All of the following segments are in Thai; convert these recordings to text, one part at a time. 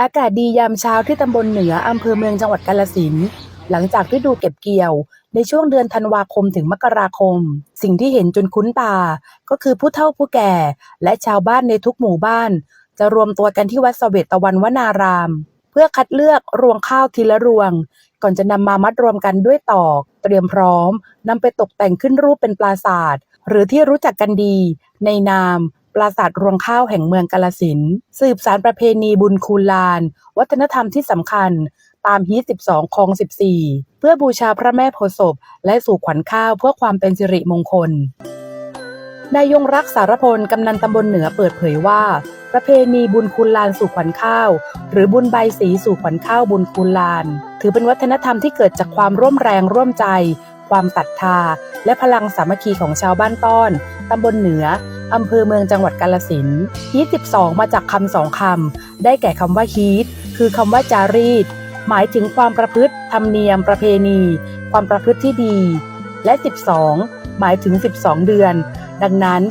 อากาศดียามเช้าที่ตำบลเหนืออำเภอเมืองจังหวัดกาฬสินหลังจากที่ดูเก็บเกี่ยว ในช่วงเดือนธันวาคมถึงมกราคม สิ่งที่เห็นจนคุ้นตา ก็คือผู้เฒ่าผู้แก่ และชาวบ้านในทุกหมู่บ้าน จะรวมตัวกันที่วัดสเวตตะวันวนาราม เพื่อคัดเลือกรวงข้าวทีละรวง ก่อนจะนำมามัดรวมกันด้วยตอก เตรียมพร้อมนำไปตกแต่งขึ้นรูปเป็นปราสาทหรือที่รู้จักกันดี ในนาม ปราสาทรวงข้าวแห่งเมืองกาลสินสืบสารประเพณีบุญคูลาน วัฒนธรรมที่สำคัญตามฮีท12คลอง14 เพื่อบูชาพระแม่โพศพ และสู่ขวัญข้าวเพื่อความเป็นสิริมงคลนายยงรักษารพล กำนันตำบลเหนือเปิดเผยว่า ประเพณีบุญคูลลานสู่ขวัญข้าว หรือบุญใบสีสู่ขวัญข้าวบุญคูลลาน ถือเป็นวัฒนธรรมที่เกิดจากความร่วมแรงร่วมใจ ความศรัทธา และพลังสามัคคีของชาวบ้านต้อน ตำบลเหนือ อำเภอเมืองจังหวัดกาลสินธุ์ฮีท12 มาจากคำสองคำ ได้แก่คำว่าฮีทคือคำว่าจารีต หมายถึงความประพฤติ ธรรมเนียม ประเพณี ความประพฤติที่ดี และ 12 หมายถึง 12 เดือน ดังนั้น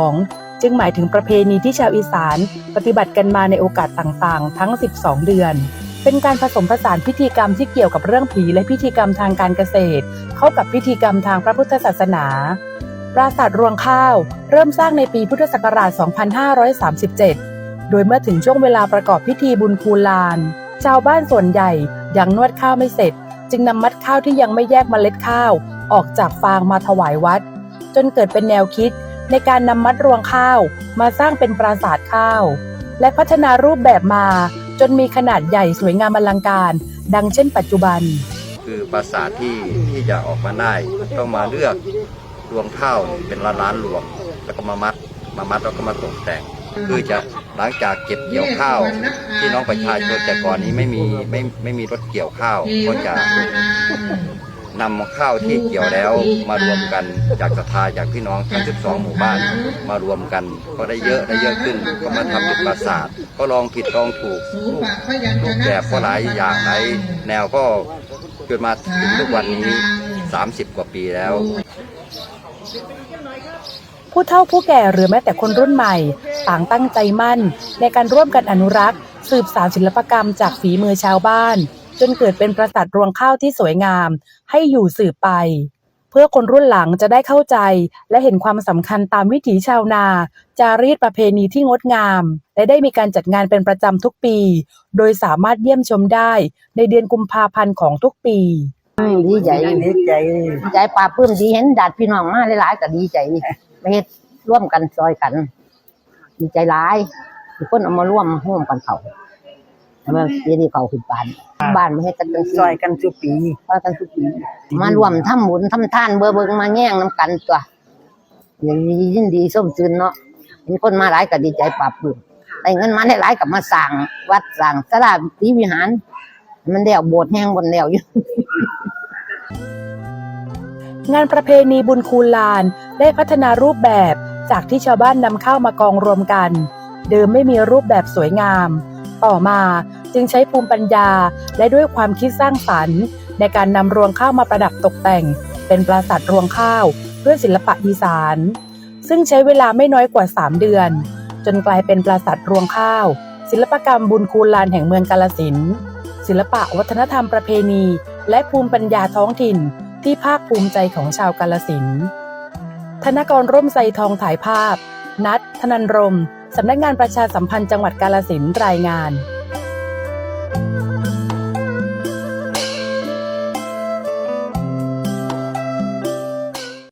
22จึงหมายถึงประเพณีที่ชาวอีสาน ปฏิบัติกันมาในโอกาสต่างๆ ทั้ง 12 เดือนเป็นการผสมผสานพิธีกรรมที่เกี่ยวกับเรื่องผีและพิธีกรรมทางการเกษตร เข้ากับพิธีกรรมทางพระพุทธศาสนา ปราสาทรวงข้าว เริ่มสร้างในปีพุทธศักราช 2537 โดยเมื่อถึงช่วงเวลาประกอบพิธีบุญคูลาน ชาวบ้านส่วนใหญ่ยังนวดข้าวไม่เสร็จ จึงนำมัดข้าวที่ยังไม่แยกเมล็ดข้าว ออกจากฟางมาถวายวัด จนเกิดเป็นแนวคิดในการนำมัดรวงข้าวมาสร้างเป็นปราสาทข้าว และพัฒนารูปแบบมาจนมีขนาดใหญ่สวยงามอลังการ ดังเช่นปัจจุบัน คือปราสาทที่ที่จะออกมาได้ต้องมาเลือก รวงข้าวเป็นล้านล้านๆรวงแล้วก็มามัดมามัดแล้วก็มาตกแต่ง คือจะหลังจากเก็บเกี่ยวข้าวที่น้องประชาชนแต่ก่อนนี้ไม่มีไม่ไม่มีรถเกี่ยวข้าวก็จะนำข้าวที่เกี่ยวแล้วมารวมกันจากศรัทธาจากพี่น้องทั้ง 12 หมู่บ้านมารวมกัน ก็ได้เยอะได้เยอะขึ้นก็มาทำเป็นปราสาทก็ลองผิดลองถูกรูปแบบก็หลายอย่างหลายแนวก็จนมาถึงทุกวันนี้ 30 กว่าปีแล้ว ผู้เฒ่าผู้แก่หรือแม้แต่คนรุ่นใหม่ ต่างตั้งใจมั่น ในการร่วมกันอนุรักษ์ สืบสานศิลปกรรมจากฝีมือชาวบ้าน จนเกิดเป็นปราสาทรวงข้าวที่สวยงาม ให้อยู่สืบไป เพื่อคนรุ่นหลังจะได้เข้าใจ และเห็นความสำคัญตามวิถีชาวนา จารีตประเพณีที่งดงาม และได้มีการจัดงานเป็นประจำทุกปี โดยสามารถเยี่ยมชมได้ในเดือนกุมภาพันธ์ของทุกปี ดีใจดีใจดีใจปลาปลื้มดีเห็นญาติพี่น้องมาหลายๆก็ดีใจไม่เฮ็ดร่วมกันซอยกัน ดีใจหลายทุกคนเอามาร่วมร่วมกันเขาแล้วมันเดี๋ยวนี้เขาขึ้นบ้าน บ้านมาเฮ็ดกันจังซอยกันสุปีซอยกันทุกปี มาร่วมทำบุญทำทานเบอเบิงมาแย่งน้ำกันตัวอย่างนี้ยินดีส้มซื่นเนาะเห็นคนมาหลายก็ดีใจปลาปลื้มได้เงินมาได้หลายกับมาสร้างวัดสร้างสลาตีวิหาร มันเดี่ยวโบสถ์แห้งบนเดี่ยวอยู่ งานประเพณีบุญคูลานได้พัฒนารูปแบบจากที่ชาวบ้านนำข้าวมากองรวมกัน เดิมไม่มีรูปแบบสวยงาม ต่อมาจึงใช้ภูมิปัญญาและด้วยความคิดสร้างสรรค์ ในการนำรวงข้าวมาประดับตกแต่ง เป็นปราสาทรวงข้าวเพื่อศิลปะอีสาน ซึ่งใช้เวลาไม่น้อยกว่า 3 เดือน จนกลายเป็นปราสาทรวงข้าว ศิลปกรรมบุญคูลานแห่งเมืองกาลสินศิลปะวัฒนธรรมประเพณี และภูมิปัญญาท้องถิ่น ที่ภาคภูมิใจของชาวกาลสินธนกรร่มไซทองถ่ายภาพ นัด ธนันรม สำนักงานประชาสัมพันธ์จังหวัดกาลสินรายงาน